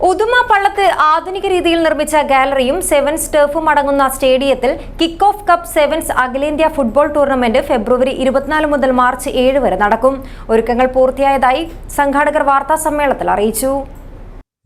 ഉദുമ പള്ളത്ത് ആധുനിക രീതിയിൽ നിർമ്മിച്ച ഗാലറിയും സെവൻസ് ടർഫും അടങ്ങുന്ന സ്റ്റേഡിയത്തിൽ കിക്ക് ഓഫ് കപ്പ് സെവൻസ് അഖിലേന്ത്യാ ഫുട്ബോൾ ടൂർണമെന്റ് ഫെബ്രുവരി ഇരുപത്തിനാല് മുതൽ മാർച്ച് ഏഴ് വരെ നടക്കും. ഒരുക്കങ്ങൾ പൂർത്തിയായതായി സംഘാടകർ വാർത്താ സമ്മേളനത്തിൽ അറിയിച്ചു.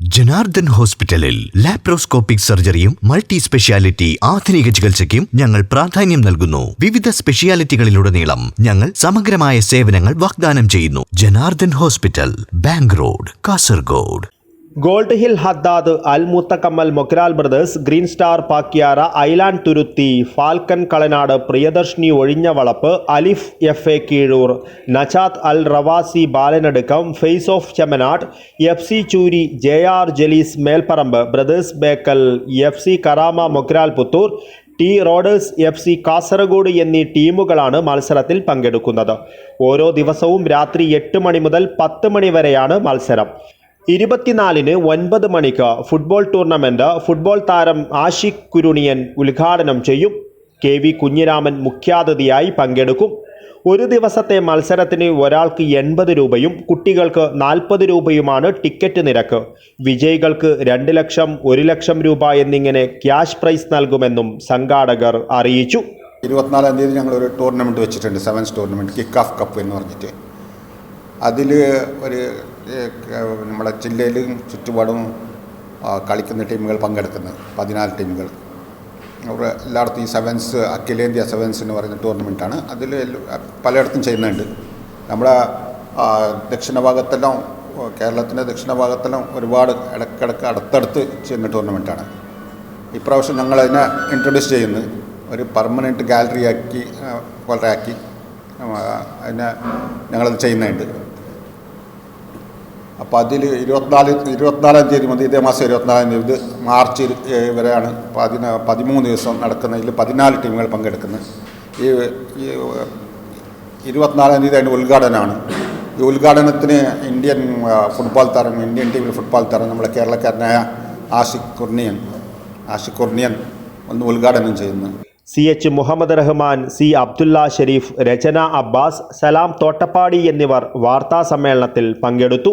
ജനാർദ്ദൻ ഹോസ്പിറ്റലിൽ ലാപ്രോസ്കോപ്പിക് സർജറിയും മൾട്ടി സ്പെഷ്യാലിറ്റി ആധുനിക ചികിത്സയ്ക്കും ഞങ്ങൾ പ്രാധാന്യം നൽകുന്നു. വിവിധ സ്പെഷ്യാലിറ്റികളിലുടനീളം ഞങ്ങൾ സമഗ്രമായ സേവനങ്ങൾ വാഗ്ദാനം ചെയ്യുന്നു. Janardhan hospital bank road Kasaragod. Gold hill Haddad Al Muthakkammal Mogral brothers green star Pakyara island Thuruthi falcon Kalanad Priyadarshini ഒഴിഞ്ഞ Valapp Alif F A Keezhur Najath Al Rawasi Balanadukkam face of Chemnad F C Choori J R Jalees Melparamba brothers Bekal F C Karama Mogral Puthur T roaders F C Kasaragod എന്നീ ടീമുകളാണ് മത്സരത്തിൽ പങ്കെടുക്കുന്നത്. ഓരോ ദിവസവും രാത്രി എട്ട് മണി മുതൽ പത്ത് മണി വരെയാണ് മത്സരം. ഇരുപത്തിനാലിന് ഒൻപത് മണിക്ക് ഫുട്ബോൾ ടൂർണമെന്റ് ഫുട്ബോൾ താരം ആഷിഖ് കുരുണിയൻ ഉദ്ഘാടനം ചെയ്യും. കെ വി കുഞ്ഞിരാമൻ മുഖ്യാതിഥിയായി പങ്കെടുക്കും. ഒരു ദിവസത്തെ മത്സരത്തിന് ഒരാൾക്ക് എൺപത് രൂപയും കുട്ടികൾക്ക് നാൽപ്പത് രൂപയുമാണ് ടിക്കറ്റ് നിരക്ക്. വിജയികൾക്ക് രണ്ട് ലക്ഷം ഒരു ലക്ഷം രൂപ എന്നിങ്ങനെ ക്യാഷ് പ്രൈസ് നൽകുമെന്നും സംഘാടകർ അറിയിച്ചു. ഇരുപത്തിനാലാം തീയതി ഞങ്ങൾ ഒരു ടൂർണമെന്റ് വെച്ചിട്ടുണ്ട് sevens tournament kick off cup എന്ന് പറഞ്ഞിട്ട്. അതിൽ ഒരു നമ്മുടെ ജില്ലയിലും ചുറ്റുപാടും കളിക്കുന്ന ടീമുകൾ പങ്കെടുക്കുന്നത്. പതിനാല് ടീമുകൾ. അവർ എല്ലായിടത്തും ഈ സെവൻസ് അഖിലേന്ത്യാ സെവൻസ് എന്ന് പറയുന്ന ടൂർണമെന്റാണ് അതിൽ പലയിടത്തും ചെയ്യുന്നുണ്ട്. നമ്മുടെ ദക്ഷിണ ഭാഗത്തെല്ലാം കേരളത്തിന്റെ ദക്ഷിണ ഭാഗത്തെല്ലാം ഒരുപാട് ഇടയ്ക്കിടയ്ക്ക് അടുത്തടുത്ത് ചെയ്യുന്ന ടൂർണമെന്റാണ് ഇപ്രാവശ്യം ഞങ്ങൾ അതിനെ ഇൻട്രൊഡ്യൂസ് ചെയ്യുന്നു. ഒരു പെർമനന്റ് ഗാലറി ആക്കി പോലെ ആക്കി അതിനെ ഞങ്ങളത് ചെയ്യുന്നുണ്ട്. അപ്പോൾ അതിൽ ഇരുപത്തിനാല് ഇരുപത്തിനാലാം തീയതി മുതൽ ഇതേ മാസം ഇരുപത്തിനാലാം തീയതി മാർച്ച് വരെയാണ് പതിന പതിമൂന്ന് ദിവസം നടക്കുന്നതിൽ പതിനാല് ടീമുകൾ പങ്കെടുക്കുന്നത്. ഈ ഇരുപത്തിനാലാം തീയതി അതിന്റെ ഉദ്ഘാടനമാണ്. ഈ ഉദ്ഘാടനത്തിന് ഇന്ത്യൻ ഫുട്ബോൾ താരം ഇന്ത്യൻ ടീമിൽ ഫുട്ബോൾ താരം നമ്മുടെ കേരളക്കാരനായ ആഷിഖ് കുർണിയൻ ആഷിഖ് കുർണിയൻ ഒന്ന് ഉദ്ഘാടനം ചെയ്യുന്നു. C H Muhammad Rahman C Abdulla Shareef Rachana Abbas Salam Thottappadi എന്നിവർ വാർത്താ സമ്മേളനത്തിൽ പങ്കെടുത്തു.